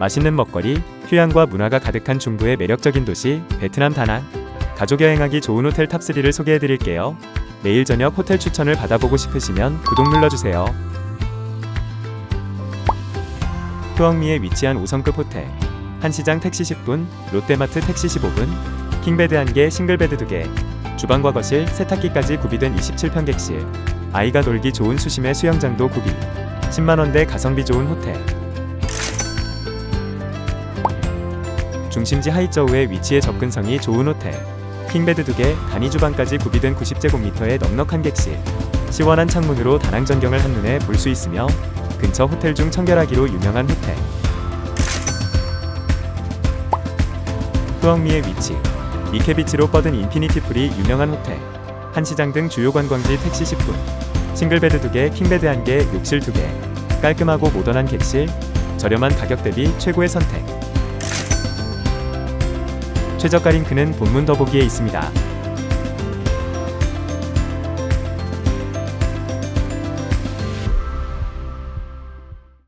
맛있는 먹거리, 휴양과 문화가 가득한 중부의 매력적인 도시 베트남 다낭. 가족 여행하기 좋은 호텔 탑3를 소개해 드릴게요. 매일 저녁 호텔 추천을 받아보고 싶으시면 구독 눌러주세요. 후엉미에 위치한 5성급 호텔. 한시장 택시 10분, 롯데마트 택시 15분, 킹베드 1개, 싱글베드 2개, 주방과 거실, 세탁기까지 구비된 27평 객실, 아이가 놀기 좋은 수심의 수영장도 구비, 10만원대 가성비 좋은 호텔. 중심지 하이저우에 위치해 접근성이 좋은 호텔. 킹베드 2개, 간이 주방까지 구비된 90제곱미터의 넉넉한 객실. 시원한 창문으로 다낭 전경을 한눈에 볼 수 있으며 근처 호텔 중 청결하기로 유명한 호텔. 후엉미의 위치. 미케비치로 뻗은 인피니티 풀이 유명한 호텔. 한시장 등 주요 관광지 택시 10분. 싱글베드 2개, 킹베드 1개, 욕실 2개. 깔끔하고 모던한 객실. 저렴한 가격 대비 최고의 선택. 최저가 링크는 본문 더보기에 있습니다.